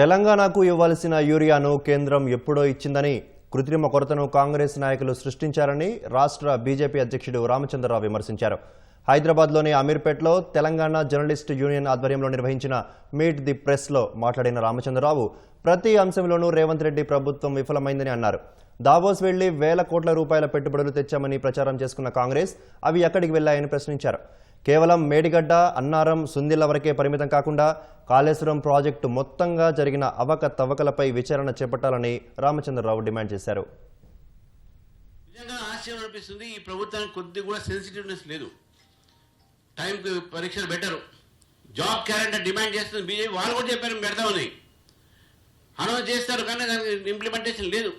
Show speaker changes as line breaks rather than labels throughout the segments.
తెలంగాణకు ఇవ్వాల్సిన యూరియాను కేంద్రం ఎప్పుడో ఇచ్చిందని కృత్రిమ కొరతను కాంగ్రెస్ నాయకులు సృష్టించారని రాష్ట్ర బీజేపీ అధ్యక్షుడు రామచంద్రరావు విమర్శించారు. హైదరాబాద్లోని అమీర్పేట్లో తెలంగాణ జర్నలిస్ట్ యూనియన్ ఆధ్వర్యంలో నిర్వహించిన మీట్ ది ప్రెస్లో మాట్లాడిన రామచంద్రరావు ప్రతి అంశంలోనూ రేవంత్ రెడ్డి ప్రభుత్వం విఫలమైందని అన్నారు. దావోస్ వెళ్ళి వేల కోట్ల రూపాయల పెట్టుబడులు తెచ్చామని ప్రచారం చేసుకున్న కాంగ్రెస్ అవి ఎక్కడికి వెళ్ళాయని ప్రశ్నించారు. కేవలం మేడిగడ్డ అన్నారం సుందిళ్ళ వరకే పరిమితం కాకుండా కాళేశ్వరం ప్రాజెక్టు మొత్తంగా జరిగిన అవకతవకలపై విచారణ చేపట్టాలని రామచంద్రరావు డిమాండ్ చేశారు.
నిజంగా ఆశ్చర్యం అనిపిస్తుంది ఈ ప్రభుత్వానికి కొద్ది కూడా సెన్సిటివ్నెస్ లేదు. టైంకి పరీక్షలు పెట్టరు. జాబ్ క్యాలెండర్ డిమాండ్ చేస్తుంది బీజేపీ వాళ్ళు కూడా చెప్పారు పెడతామని అనౌన్స్ చేస్తారు కానీ దానికి ఇంప్లిమెంటేషన్ లేదు.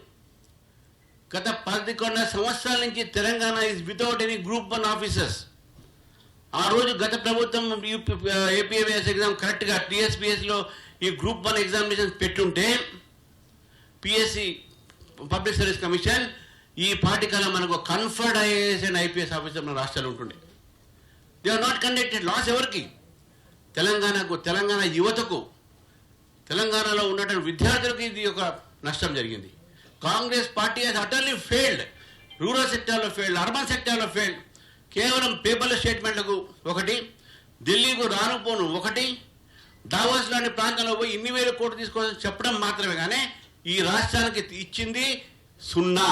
గత పదకొండు సంవత్సరాల నుంచి Telangana is without any group one officers ఆ రోజు గత ప్రభుత్వం ఏపీఎంఎస్ ఎగ్జామ్ కరెక్ట్గా టీఎస్పీఎస్లో ఈ గ్రూప్ వన్ ఎగ్జామినేషన్స్ పెట్టుంటే పిఎస్సి పబ్లిక్ సర్వీస్ కమిషన్ ఈ పార్టీకల్లా మనకు conferred IAS and IPS officer మన రాష్ట్రాలు ఉంటుండే. They are not conducted loss ఎవరికి? తెలంగాణకు తెలంగాణ యువతకు తెలంగాణలో ఉన్నటువంటి విద్యార్థులకు ఇది ఒక నష్టం జరిగింది. Congress party has utterly failed rural సెక్టార్లో ఫెయిల్డ్ అర్బన్ సెక్టార్లో ఫెయిల్డ్ కేవలం పేపర్ల స్టేట్మెంట్లకు ఒకటి ఢిల్లీకు రానుపోను ఒకటి దావోస్ లాంటి ప్రాంతంలో పోయి ఇన్ని వేల కోట్లు తీసుకోవాలని చెప్పడం మాత్రమే కానీ ఈ రాష్ట్రానికి ఇచ్చింది సున్నా.